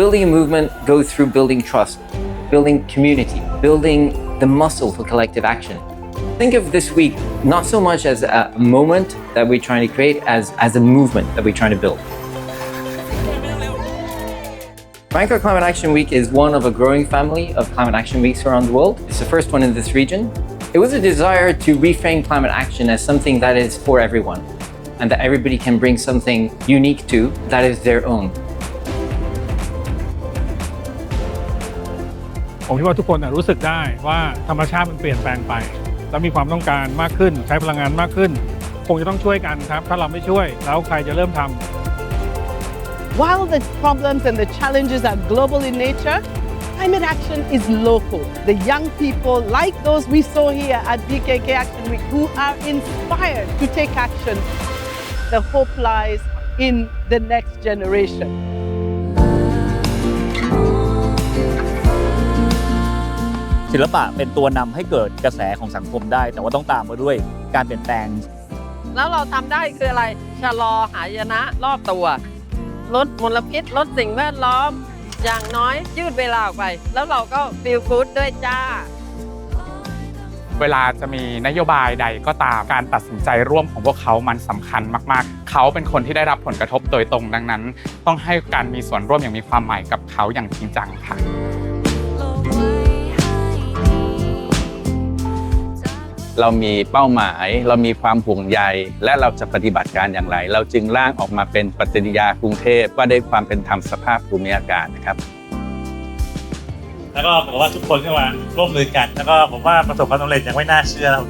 Building a movement goes through building trust, building community, building the muscle for collective action. Think of this week not so much as a moment that we're trying to create as, as a movement that we're trying to build. Bangkok Climate Action Week is one of a growing family of climate action weeks around the world. It's the first one in this region. It was a desire to reframe climate action as something that is for everyone and that everybody can bring something unique to that is their own. ผมคิดว่าทุกคนรู้สึกได้ว่าธรรมชาติมันเปลี่ยนแปลงไป แล้วมีความต้องการมากขึ้น ใช้พลังงานมากขึ้น คงจะต้องช่วยกันครับ ถ้าเราไม่ช่วยแล้วใครจะเริ่มทำ While the problems and the challenges are global in nature, climate action is local. The young people, like those we saw here at BKK Action Week, who are inspired to take action, the hope lies in the next generation. ศิลปะเป็นตัวนำให้เกิดกระแสของสังคมได้ แต่ว่าต้องตามมาด้วยการเปลี่ยนแปลง แล้วเราทำได้คืออะไรชะลอหายนะรอบตัว ลดมลพิษลดสิ่งแวดล้อม อย่างน้อยยืดเวลาออกไป แล้วเราก็ฟีลกู๊ดด้วยจ้า เวลาจะมีนโยบายใดก็ตามการตัดสินใจร่วมของพวกเขามันสำคัญมาก ๆ เขาเป็นคนที่ได้รับผลกระทบโดยตรงดังนั้น ต้องให้การมีส่วนร่วมอย่างมีความหมายกับเขาอย่างจริงจังค่ะ เรามีเป้าหมาย เรามีความห่วงใย และเราจะปฏิบัติการอย่างไร เราจึงร่างออกมาเป็นปฏิญญากรุงเทพว่าด้วยความเป็นธรรมสภาพภูมิอากาศนะครับ แล้วก็ผมว่าทุกคนก็มาร่วมมือกัน แล้วก็ผมว่าประสบความสำเร็จอย่างไม่น่าเชื่อแล้ว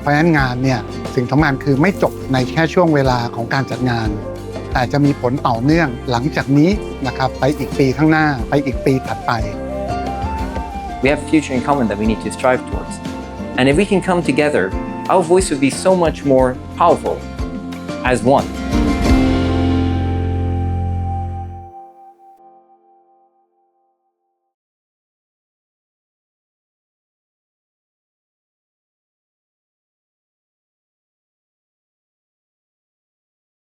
เพราะฉะนั้นงานเนี่ยสิ่งสำคัญคือไม่จบในแค่ช่วงเวลาของการจัดงาน แต่จะมีผลต่อเนื่องหลังจากนี้นะครับไปอีกปีข้างหน้าไปอีกปีถัดไป We have a future in common that we need to strive towards. And if we can come together, our voice would be so much more powerful as one.